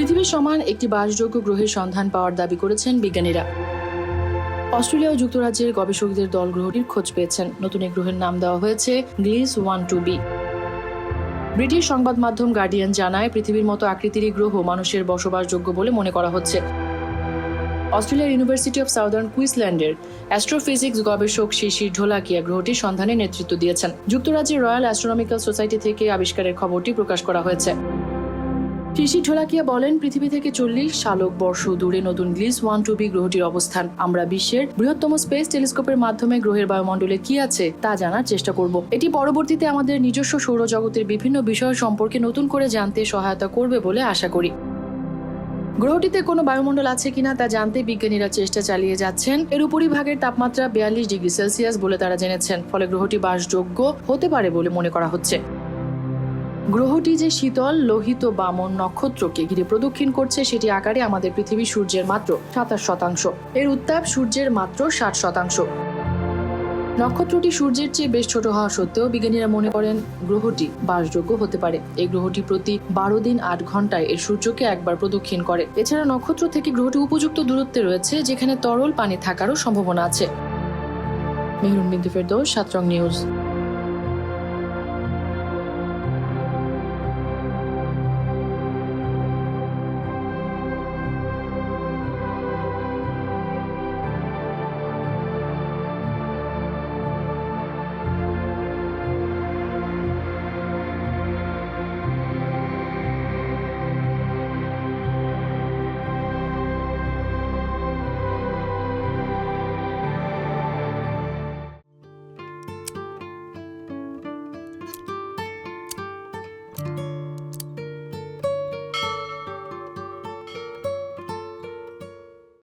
পৃথিবীর সমান একটি বাসযোগ্য গ্রহের সন্ধান পাওয়ার দাবি করেছেন বিজ্ঞানীরা। অস্ট্রেলিয়া ও যুক্তরাজ্যের গবেষকদের দল গ্রহটির খোঁজ পেয়েছেন। নতুন এই গ্রহের নাম দেওয়া হয়েছে Gliese one two B. British সংবাদ মাধ্যম গার্ডিয়ান জানায়, পৃথিবীর মতো আকৃতিরই গ্রহ মানুষের বসবাসযোগ্য বলে মনে করা হচ্ছে। অস্ট্রেলিয়ার ইউনিভার্সিটি অফ সাউদার্ন কুইন্সল্যান্ডের অ্যাস্ট্রোফিজিক্স গবেষক শিশির ঢোলাকিয়া গ্রহটির সন্ধানে নেতৃত্ব দিয়েছেন। যুক্তরাজ্যের রয়্যাল অ্যাস্ট্রোনমিক্যাল সোসাইটি থেকে আবিষ্কারের খবরটি প্রকাশ করা হয়েছে। শিশির ঠোলাকিয়া বলেন, পৃথিবী থেকে চল্লিশ শালক বর্ষ দূরে নতুন গ্লিস ওয়ান টু বি গ্রহটির অবস্থান। আমরা বিশ্বের বৃহত্তম স্পেস টেলিস্কোপের মাধ্যমে গ্রহের বায়ুমণ্ডলে কি আছে তা জানার চেষ্টা করব। এটি পরবর্তীতে আমাদের নিজস্ব সৌরজগতের বিভিন্ন বিষয় সম্পর্কে নতুন করে জানতে সহায়তা করবে বলে আশা করি। গ্রহটিতে কোনো বায়ুমণ্ডল আছে কিনা তা জানতে বিজ্ঞানীরা চেষ্টা চালিয়ে যাচ্ছেন। এর উপরিভাগের তাপমাত্রা বিয়াল্লিশ ডিগ্রি সেলসিয়াস বলে তারা জেনেছেন। ফলে গ্রহটি বাসযোগ্য হতে পারে বলে মনে করা হচ্ছে। গ্রহটি যে শীতল, লোহিত বামন নক্ষত্রকে ঘিরে প্রদক্ষিণ করছে, সেটি আকারে আমাদের পৃথিবী সূর্যের মাত্র সাতাশ শতাংশ। এর উত্তাপ সূর্যের মাত্র ষাট শতাংশ। নক্ষত্রটি সূর্যের চেয়ে বেশ ছোট হওয়া সত্ত্বেও বিজ্ঞানীরা মনে করেন গ্রহটি বাসযোগ্য হতে পারে। এই গ্রহটি প্রতি বারো দিন আট ঘন্টায় এর সূর্যকে একবার প্রদক্ষিণ করে। এছাড়া নক্ষত্র থেকে গ্রহটি উপযুক্ত দূরত্বে রয়েছে, যেখানে তরল পানি থাকারও সম্ভাবনা আছে। মেহরুন বিন্দু ফেরদৌস, সাতরং নিউজ।